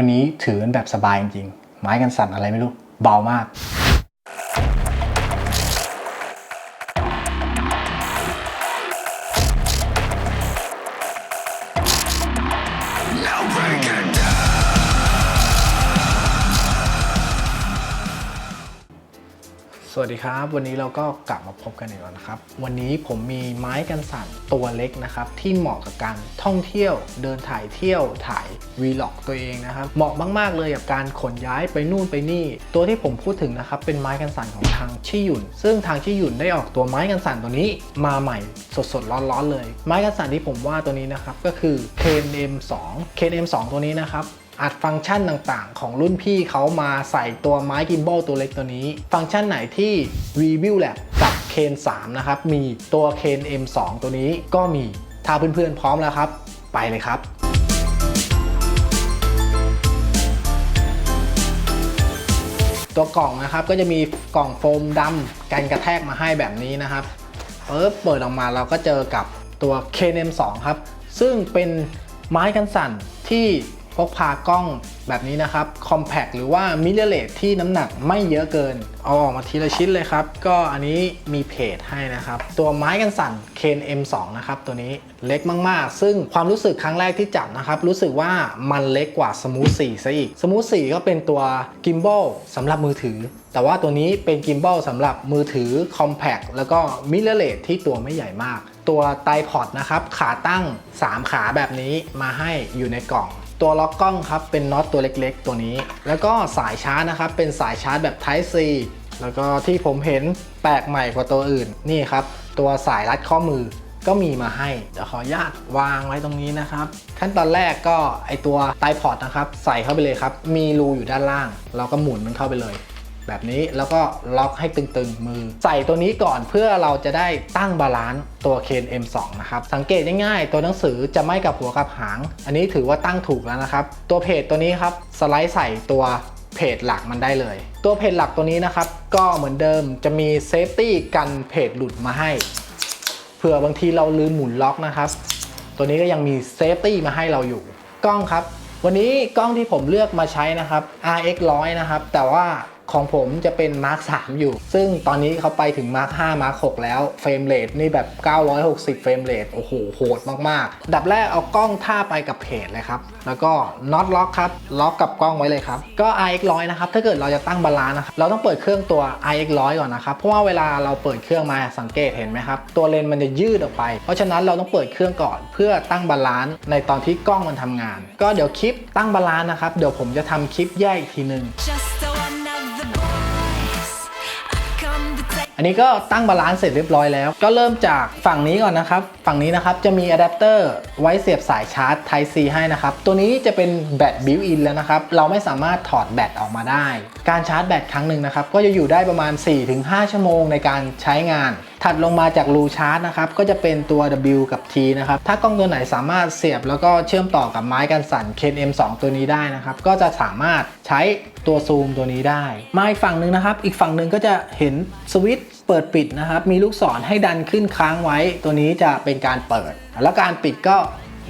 วันนี้ถือกันแบบสบายจริงๆ ไม้กันสั่นอะไรไม่รู้ เบามากส วัสดีครับ วันนี้เราก็กลับมาพบกันอีกแล้วนะครับ วันนี้ผมมีไม้กันสั่นตัวเล็กนะครับ ที่เหมาะกับการท่องเที่ยว เดินถ่ายเที่ยวถ่ายวีล็อกตัวเองนะครับ เหมาะมากๆเลยกับการขนย้ายไปนู่นไปนี่ ตัวที่ผมพูดถึงนะครับเป็นไม้กันสั่นของทางชี่หยุนซึ่งทางชี่หยุนได้ออกตัวไม้กันสั่นตัวนี้มาใหม่สดๆร้อนๆเลย ไม้กันสั่นที่ผมว่าตัวนี้นะครับก็คือ KNM2 KNM2 ตัวนี้นะครับ อัดฟังก์ชันต่างๆ ของรุ่นพี่เขามาใส่ตัวไม้กิมบอลตัวเล็กตัวนี้ ฟังก์ชันไหนที่ Review Lab กับ Ken 3 นะครับ มีตัว Ken M2 ตัวนี้ก็มี ถ้าเพื่อนๆพร้อมแล้วครับ ไปเลยครับตัวกล่องนะครับก็จะมีกล่องโฟมดำกันกระแทกมาให้แบบนี้นะครับเปิดเปิดออกมาเราก็เจอกับตัว KNM2 ครับ ซึ่งเป็นไม้กันสั่นที่ พกพากล้องแบบนี้นะครับ compact หรือว่า mirrorless ที่น้ำหนักไม่เยอะเกิน เอาออกมาทีละชิ้นเลยครับ ก็อันนี้มีเพจให้นะครับ ตัวไม้กันสั่น Ken M2 นะครับตัวนี้เล็กมาก ๆ ซึ่งความรู้สึกครั้งแรกที่จับนะครับ รู้สึกว่ามันเล็กกว่า Smooth 4ซะอีก Smooth 4ก็เป็นตัวกิมบ a l สำหรับมือถือ แต่ว่าตัวนี้เป็นกิมบ a l สำหรับมือถือ compact แล้วก็ mirrorless ที่ตัวไม่ใหญ่มาก ตัวไตพอดนะครับขาตั้ง 3 ขาแบบนี้มาให้อยู่ในกล่อง ตัวล็อกกล้องครับเป็นน็อตตัวเล็กๆ ตัวนี้ แล้วก็สายชาร์จนะครับเป็นสายชาร์จแบบ Type C แล้วก็ที่ผมเห็นแปลกใหม่กว่าตัวอื่นนี่ครับ ตัวสายรัดข้อมือก็มีมาให้เดี๋ยวขออนุญาตวางไว้ตรงนี้นะครับ ขั้นตอนแรกก็ไอตัวไตพอดนะครับ ใส่เข้าไปเลยครับ มีรูอยู่ด้านล่าง เราก็หมุนมันเข้าไปเลย แบบนี้แล้วก็ล็อกให้ตึงๆมือ ใส่ตัวนี้ก่อนเพื่อเราจะได้ตั้งบาลานซ์ตัวเคน M2 นะครับ สังเกตง่ายๆ ตัวหนังสือจะไม่กับหัวกับหาง อันนี้ถือว่าตั้งถูกแล้วนะครับ ตัวเพจตัวนี้ครับ สไลด์ใส่ตัวเพจหลักมันได้เลย ตัวเพจหลักตัวนี้นะครับ ก็เหมือนเดิมจะมีเซฟตี้กันเพจหลุดมาให้เผื่อบางทีเราลืมหมุนล็อกนะครับ ตัวนี้ก็ยังมีเซฟตี้มาให้เราอยู่ กล้องครับ วันนี้กล้องที่ผมเลือกมาใช้นะครับ RX 100 นะครับ แต่ว่า ของผมจะเป็น Mark 3 อยู่ ซึ่งตอนนี้เขาไปถึง Mark 5 Mark 6 แล้วเฟรมเรทนี่แบบ 960 เฟรมเรทโอ้โหโหดมากๆ ดับแรกเอากล้องท่าไปกับเพจเลยครับ แล้วก็น็อตล็อกครับ ล็อกกับกล้องไว้เลยครับ ก็ RX 100นะครับ ถ้าเกิดเราจะตั้งบาลานซ์นะครับ เราต้องเปิดเครื่องตัว RX 100ก่อนนะครับ เพราะว่าเวลาเราเปิดเครื่องมาสังเกตเห็นไหมครับ ตัวเลนส์มันจะยืดออกไป เพราะฉะนั้นเราต้องเปิดเครื่องก่อนเพื่อตั้งบาลานซ์ในตอนที่กล้องมันทำงาน ก็เดี๋ยวคลิปตั้งบาลานซ์นะครับ เดี๋ยวผมจะทำคลิปแยกอีกทีนึง Just อันนี้ก็ตั้งบาลานซ์เสร็จเรียบร้อยแล้ว ก็เริ่มจากฝั่งนี้ก่อนนะครับ ฝั่งนี้นะครับจะมีอะแดปเตอร์ไว้เสียบสายชาร์จ Type C ให้นะครับ ตัวนี้จะเป็นแบตบิวอินแล้วนะครับ เราไม่สามารถถอดแบตออกมาได้ การชาร์จแบตครั้งหนึ่งนะครับ ก็จะอยู่ได้ประมาณ 4-5 ชั่วโมงในการใช้งาน ถัดลงมาจากรูชาร์จนะครับก็จะเป็นตัว W กับ T นะครับถ้ากล้องตัวไหนสามารถเสียบแล้วก็เชื่อมต่อกับไม้กันสั่น Ken M2 ตัวนี้ได้นะครับก็จะสามารถใช้ตัวซูมตัวนี้ได้ มาอีกฝั่งหนึ่งนะครับ อีกฝั่งหนึ่งก็จะเห็นสวิตช์เปิดปิดนะครับ มีลูกศรให้ดันขึ้นค้างไว้ ตัวนี้จะเป็นการเปิด แล้วการปิดก็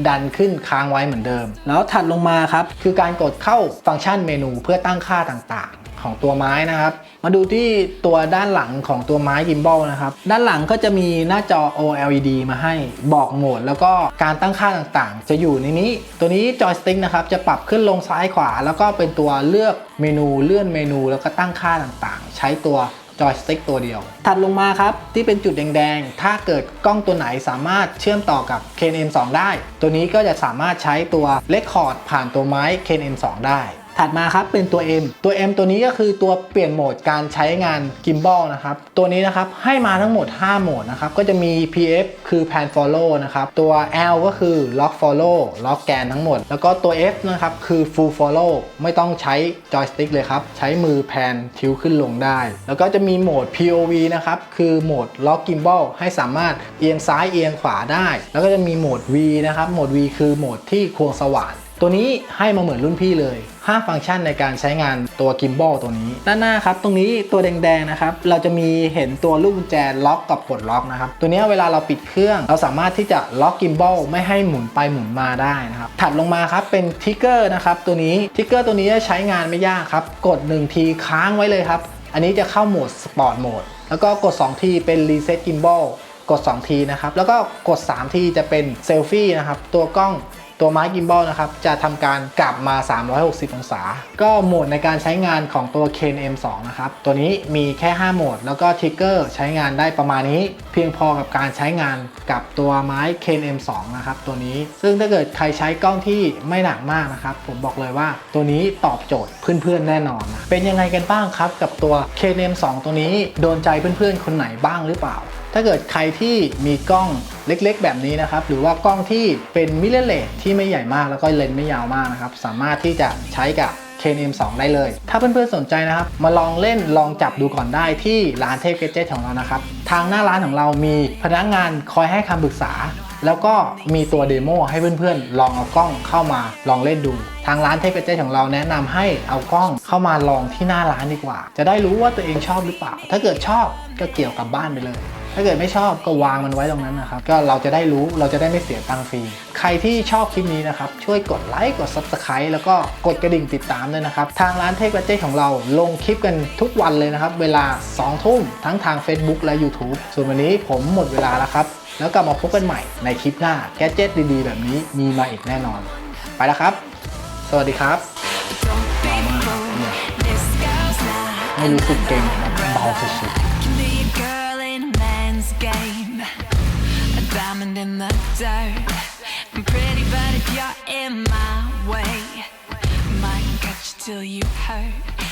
ดันขึ้นค้างไว้เหมือนเดิม แล้วถัดลงมาครับ คือการกดเข้าฟังก์ชันเมนูเพื่อตั้งค่าต่าง ของตัวไม้นะครับ มาดูที่ตัวด้านหลังของตัวไม้กิมบอลนะครับ ด้านหลังก็จะมีหน้าจอ OLED มาให้บอกโหมด แล้วก็การตั้งค่าต่างๆ จะอยู่ในนี้ ตัวนี้จอยสติ๊กนะครับ จะปรับขึ้นลงซ้ายขวา แล้วก็เป็นตัวเลือกเมนูเลื่อนเมนู แล้วก็ตั้งค่าต่างๆ ใช้ตัวจอยสติ๊กตัวเดียว ถัดลงมาครับ ที่เป็นจุดแดงๆ ถ้าเกิดกล้องตัวไหนสามารถเชื่อมต่อกับ Ken M2 ได้ ตัวนี้ก็จะสามารถใช้ตัวเลคคอร์ดผ่านตัวไม้ Ken M2 ได้ ถัดมาครับเป็นตัว M ตัว M ตัวนี้ก็คือตัวเปลี่ยนโหมดการใช้งานกิมบอลนะครับ ตัวนี้นะครับให้มาทั้งหมด 5 โหมดนะครับ ก็จะมี PF คือ Pan Follow นะครับ ตัว L ก็คือ Lock Follow ล็อกแกนทั้งหมด แล้วก็ตัว F นะครับคือ Full Follow ไม่ต้องใช้จอยสติ๊กเลยครับ ใช้มือแพนทิวขึ้นลงได้ แล้วก็จะมีโหมด POV นะครับ คือโหมดล็อกกิมบอลให้สามารถเอียงซ้ายเอียงขวาได้ แล้วก็จะมีโหมด V นะครับ โหมด V คือโหมดที่ควงสว่าน ตัวนี้ให้มาเหมือนรุ่นพี่เลย 5 ฟังก์ชันในการใช้งานตัวกิมบอลตัวนี้ ด้านหน้าครับ ตรงนี้ตัวแดงๆนะครับ เราจะมีเห็นตัวลูกกุญแจล็อกกับปลดล็อกนะครับ ตัวนี้เวลาเราปิดเครื่อง เราสามารถที่จะล็อกกิมบอลไม่ให้หมุนไปหมุนมาได้นะครับ ถัดลงมาครับเป็นทิกเกอร์นะครับตัวนี้ ทิกเกอร์ตัวนี้ใช้งานไม่ยากครับ กด 1 ทีค้างไว้เลยครับ อันนี้จะเข้าโหมดสปอร์ตโหมด แล้วก็กด 2 ทีเป็นรีเซ็ตกิมบอล กด 2 ทีนะครับ แล้วก็กด 3 ทีจะเป็นเซลฟี่นะครับ ตัวกล้องตัวไม้กิมบอลนะครับ จะทำการกลับมา 360 องศา ก็โหมดในการใช้งานของตัว Ken M2 นะครับ ตัวนี้มีแค่ 5 โหมด แล้วก็ทิกเกอร์ใช้งานได้ประมาณนี้ เพียงพอกับการใช้งานกับตัวไม้ Ken M2 นะครับ ตัวนี้ซึ่งถ้าเกิดใครใช้กล้องที่ไม่หนักมากนะครับ ผมบอกเลยว่าตัวนี้ตอบโจทย์เพื่อนๆแน่นอนนะเป็นยังไงกันบ้างครับ กับตัว Ken M2 ตัวนี้โดนใจเพื่อนๆคนไหนบ้างหรือเปล่า ถ้าเกิดใครที่มีกล้องเล็กๆ แบบนี้นะครับ หรือว่ากล้องที่เป็นมิเรเลสที่ไม่ใหญ่มากแล้วก็เลนส์ไม่ยาวมากนะครับ สามารถที่จะใช้กับ Canon M2 ได้เลย ถ้าเพื่อนๆสนใจนะครับ มาลองเล่นลองจับดูก่อนได้ที่ร้านเทพเกจเจของเรานะครับ ทางหน้าร้านของเรามีพนักงานคอยให้คำปรึกษา แล้วก็มีตัวเดโมให้เพื่อนๆ ลองเอากล้องเข้ามาลองเล่นดู ทางร้านเทพเกจเจของเราแนะนำให้เอากล้องเข้ามาลองที่หน้าร้านดีกว่า จะได้รู้ว่าตัวเองชอบหรือเปล่า ถ้าเกิดชอบก็เกี่ยวกับบ้านไปเลย ถ้าเกิดไม่ชอบก็วางมันไว้ตรงนั้นนะครับ ก็เราจะได้รู้เราจะได้ไม่เสียตังค์ฟรี ใครที่ชอบคลิปนี้นะครับ ช่วยกดไลค์กด Subscribe แล้วก็กดกระดิ่งติดตามด้วยนะครับ ทางร้านเทพกระเจของเราลงคลิปกันทุกวันเลยนะครับ เวลา 2 ทุ่มทั้งทาง Facebook และ YouTube ส่วนวันนี้ผมหมดเวลาแล้วครับ แล้วกลับมาพบกันใหม่ในคลิปหน้าแกจ g ตดีๆ แบบนี้มีมาอีกแน่นอน ไปแล้วครับ สวัสดีครับ Don't be fooled. This girl's not ไม่รู้สึกเก่งนะเบาสุดๆ diamond in the dirt. I'm pretty, but if you're in my way, might cut you till you hurt.